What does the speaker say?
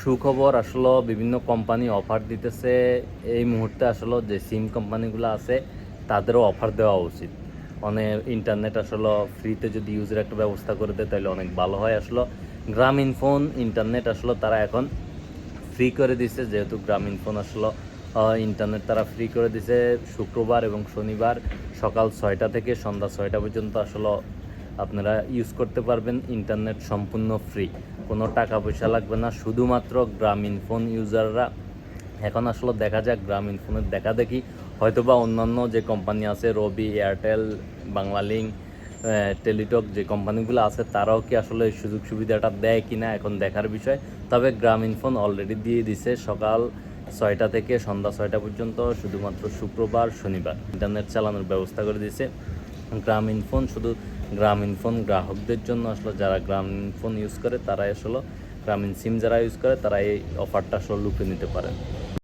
সুখবর আসলে বিভিন্ন কোম্পানি অফার দিতেছে। এই মুহূর্তে আসলে যে সিম কোম্পানিগুলো আছে, তাদেরও অফার দেওয়া উচিত। অনেক ইন্টারনেট আসলে ফ্রিতে যদি ইউজের একটা ব্যবস্থা করে দেয়, তাহলে অনেক ভালো হয় আসলে। গ্রামীণ ফোন ইন্টারনেট আসলে তারা এখন ফ্রি করে দিছে। যেহেতু গ্রামীণ ফোন আসলে ইন্টারনেট তারা ফ্রি করে দিছে। শুক্রবার এবং শনিবার সকাল ছয়টা থেকে সন্ধ্যা ছয়টা পর্যন্ত আসলে আপনারা ইউজ করতে পারবেন ইন্টারনেট সম্পূর্ণ ফ্রি কোনো টাকা পয়সা লাগবে না, শুধুমাত্র গ্রামীণ ফোন ইউজাররা এখন আসলে দেখা যাক, গ্রামীণ ফোনের দেখা দেখি। হয়তো বা অন্যান্য যে কোম্পানি আছে, রবি, এয়ারটেল বাংলালিঙ্ক টেলিটক যে কোম্পানিগুলো আছে, তারাও কি আসলে এই সুযোগ সুবিধাটা দেয় কিনা এখন দেখার বিষয়। তবে গ্রামীণ ফোন অলরেডি দিয়ে দিছে। সকাল ছয়টা থেকে সন্ধ্যা ছয়টা পর্যন্ত শুধুমাত্র শুক্রবার, শনিবার। ইন্টারনেট চালানোর ব্যবস্থা করে দিয়েছে গ্রামীণ ফোন, শুধু গ্রামীণ ফোন গ্রাহকদের জন্য আসলে। যারা গ্রামীণ ফোন ইউজ করে, তারাই আসলে। গ্রামীণ সিম যারা ইউজ করে তারা এই অফারটা আসলে লুপে নিতে পারে